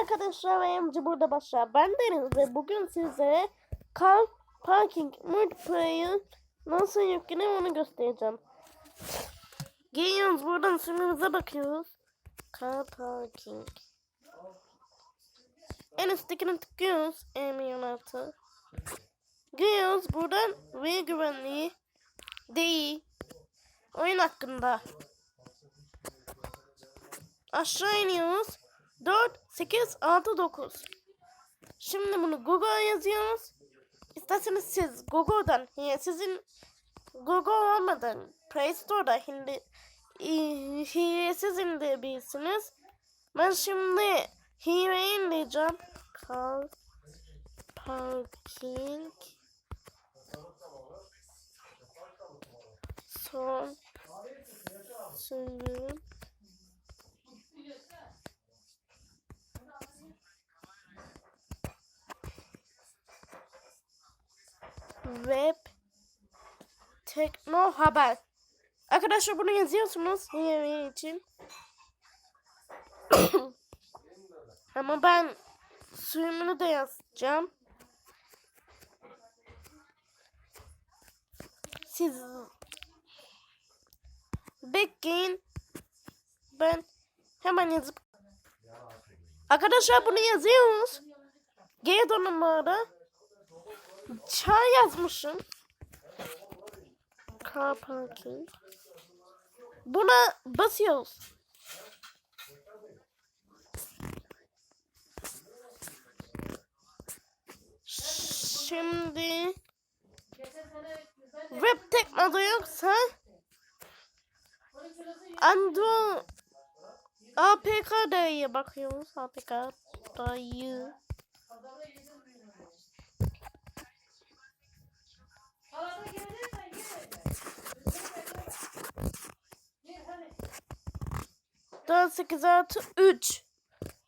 arkadaşlar Emci burada başlar. Ben Deniz ve bugün size Car Parking Multiplayer nasıl yüklenir onu göstereceğim. Geliyoruz buradan sürümümüze bakıyoruz. Car Parking. En üsttekine tıklıyoruz. M16. Giriyoruz buradan ve güvenliği değil. Oyun hakkında. Aşağı iniyoruz. 4, 8, 6, 9. Şimdi bunu Google'a yazıyoruz. İsterseniz siz Google'dan, yani sizin Google olmadan Play Store'da hindi, hilesiz indirebilirsiniz. Ben şimdi hile indireceğim. Car Parking Son Sürüm Web Tekno Haber. Arkadaşlar bunu yazıyorsunuz yemeği için. Ama ben sürümünü de yazacağım. Siz bekleyin. Ben hemen yazıp Arkadaşlar bunu yazıyoruz. G donanımda Çay yazmışım. Car parking. Buna basıyoruz. Şimdi web tekmada yoksa Android APK dayıya bakıyoruz. APK dayı. 4, 8, 6, 3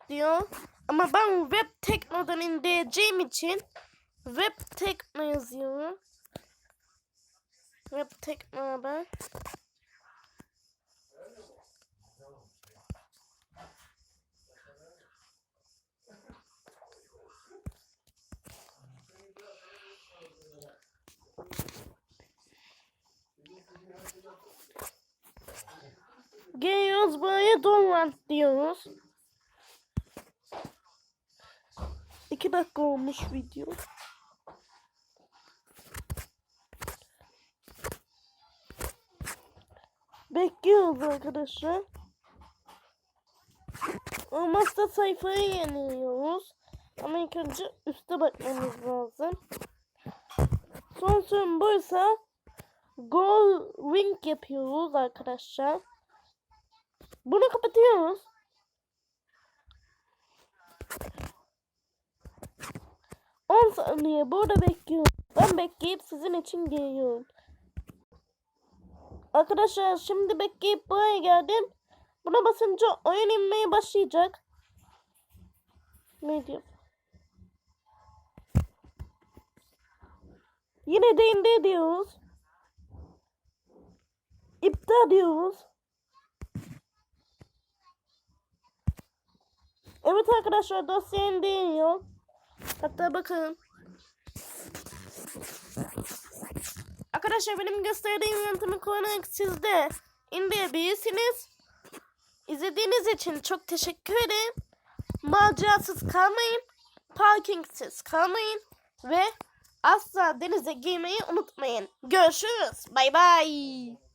diyor. Ama ben web teknodan indireceğim için web tekno yazıyorum. Web tekno haber. Geliyoruz buraya download diyoruz. İki dakika olmuş video. Bekliyoruz arkadaşlar. Olmazsa sayfayı yeniliyoruz. Ama ilk önce üste bakmamız lazım. Son sürüm buysa Goal Wing yapıyoruz arkadaşlar. Bunu kapatıyoruz. On saniye burada bekliyorum. Ben bekleyip sizin için geliyorum. Arkadaşlar şimdi bekleyip buraya geldim. Buna basınca oyun inmeye başlayacak. Ne diyor? Yine de indi diyoruz. İptal diyoruz. Evet arkadaşlar dosya indiriyor. Hatta bakın. Arkadaşlar benim gösterdiğim yöntemi kullanarak siz de indirebilirsiniz. İzlediğiniz için çok teşekkür ederim. Macerasız kalmayın. Parkingsiz kalmayın. Ve asla denize girmeyi unutmayın. Görüşürüz. Bay bay.